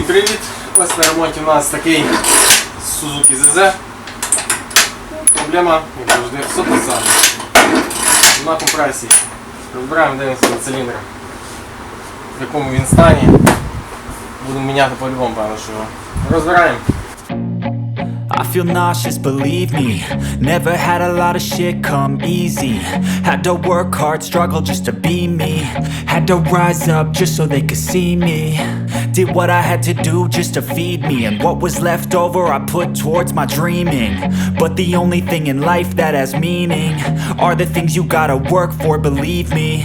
Всім привіт! Ось на ремонті у нас такий Suzuki ZZ. Проблема, як завжди, все те саме. Нема компресії. Розбираємо, дивимося на циліндр. В якому він стані. Будемо міняти по-любому, певно, що його. Розбираємо. I feel nauseous, believe me. Never had a lot of shit come easy. Had to work hard, struggle just to be me. Had to rise up just so they could see me. Did what I had to do just to feed me. And what was left over, I put towards my dreaming. But the only thing in life that has meaning are the things you gotta work for, believe me.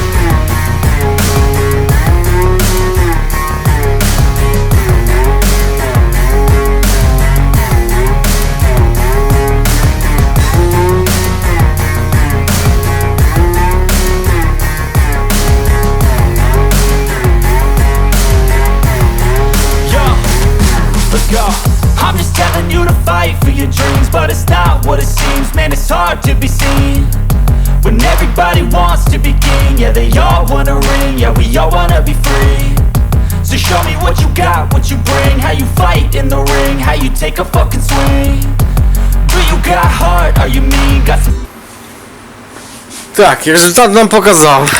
but it's not what it seems. Man, it's hard to be seen when everybody wants to be king. Yeah, they all wanna ring. Yeah, we all wanna be free. So show me what you got, what you bring, how you fight in the ring, how you take a fucking swing. Do you got heart? Are you mean? Got some. Так, і результат нам показав.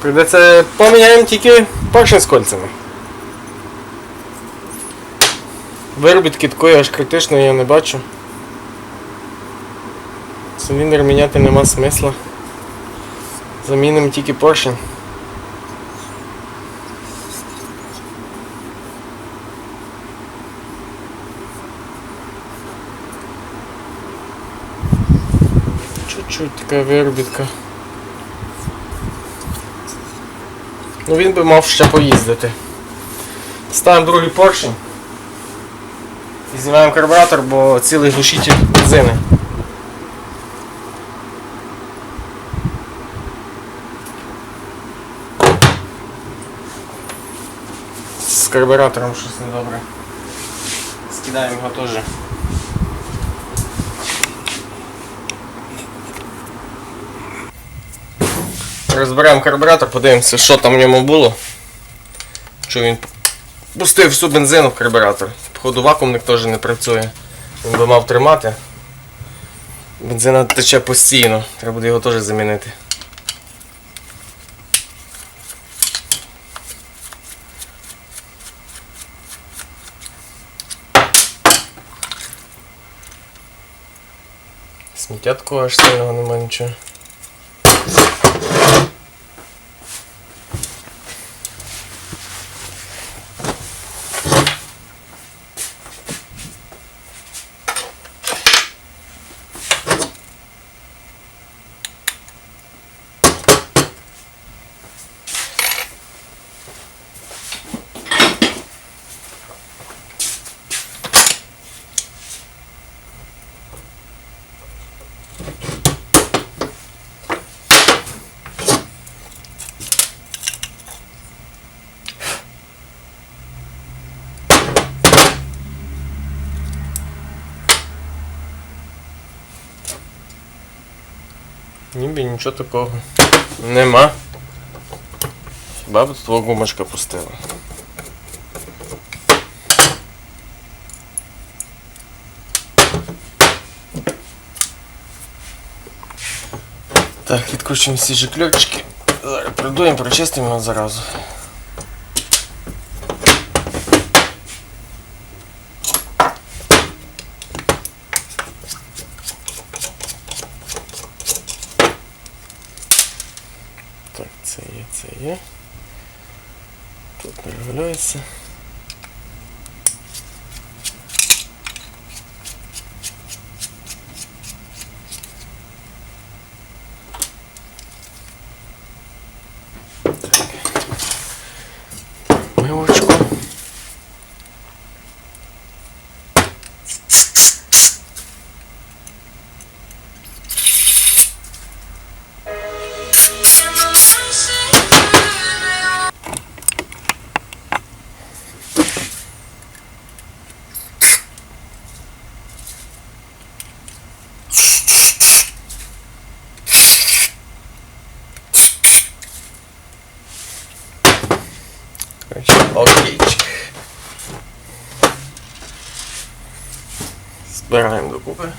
Прийдеться поміняємо тільки поршень з кольцями. Виробітки такої аж критичної я не бачу. Циліндр міняти нема смисла. Замінимо тільки поршень. Чуть-чуть така виробітка. Ну він би мав ще поїздити. Ставимо другий поршень. Знімаємо карбуратор, бо цілий глушитель бензини. З карбуратором щось недобре. Скидаємо його теж. Розберемо карбуратор, подивимося, що там в ньому було. Що він пустив всю бензину в карбуратор. Походу вакуумник теж не працює. Він би мав тримати. Бензина тече постійно, треба буде його теж замінити. Сміття такого аж сильного немає нічого. Ніби нічого такого нема. Хіба б тут твого гумочка пустила. Так, відкручуємо всі жикльочки. Зараз придуємо, прочистимо Так, це є, це є. Тут не виявляється. Jakaś odjęcik. Zbierałem do kupy.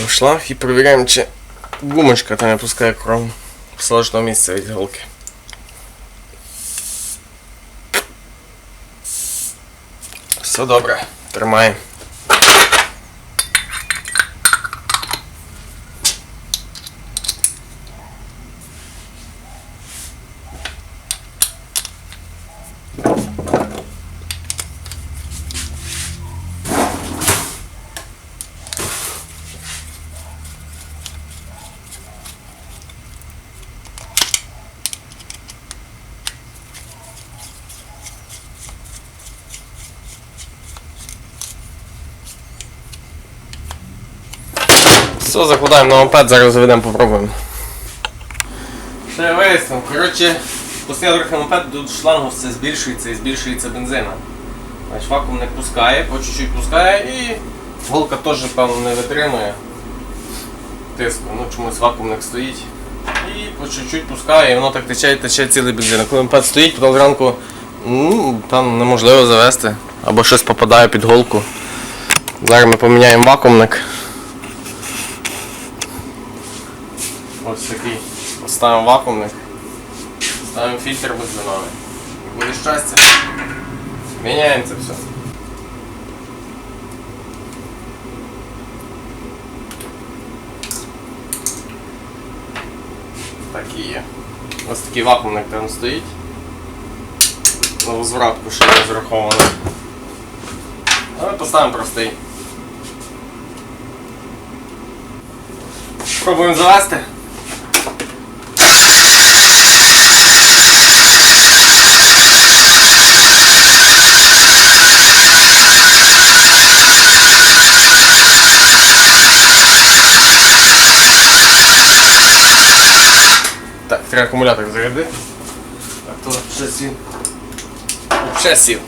Беремо шланг і перевіряємо, чи гумочка там не пускає кров сложного місця від голки. Все добре, тримаємо. Все, закладаємо на мопед, зараз заведемо, попробуємо. Ще вияснив. Коротше, постійно трохи мопед до шлангу все збільшується і збільшується бензина. Значить, вакуумник пускає, по чуть-чуть пускає і голка теж, певно, не витримує тиску. Ну, чомусь вакуумник стоїть. І по чуть-чуть пускає, і воно так тече і тече цілий бензин. Коли мопед стоїть, потім зранку ну, там неможливо завести. Або щось попадає під голку. Зараз ми поміняємо вакуумник. Ось такий. Поставимо вакуумник. Ставимо фільтр бензиновий. І буде щастя. Міняємо це все. Так і є. Ось такий вакуумник там стоїть. На возвратку ще не зраховано. Але поставимо простий. Пробуємо завести. Так, акумулятор зарядити. А то щось він Ще сів.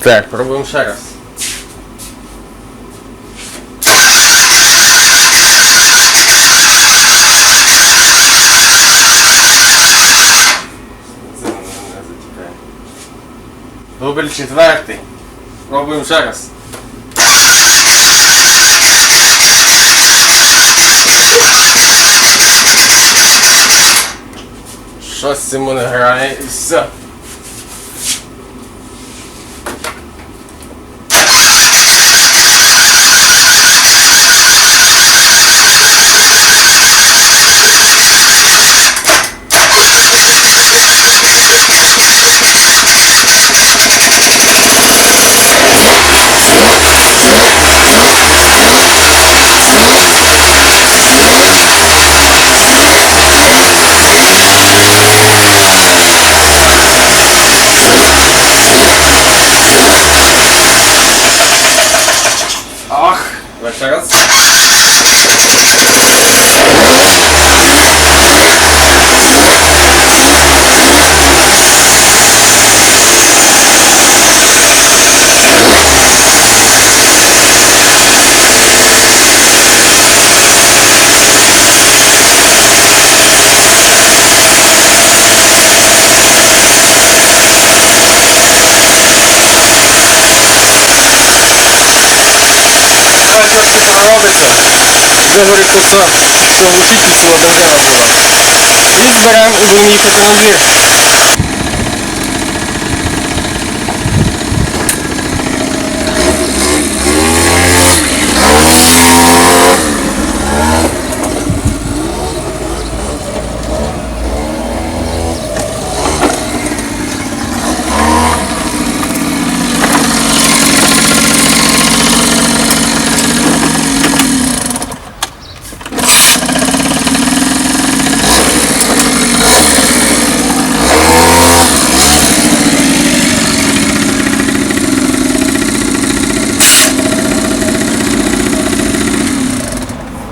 Так, пробуємо ще раз. Дубль четвертий. Пробуємо ще раз. Щось йому не грає і все. Ах, ще раз. Хай трошки проробиться. Вигорить то все, що глушитель свого бензина була. І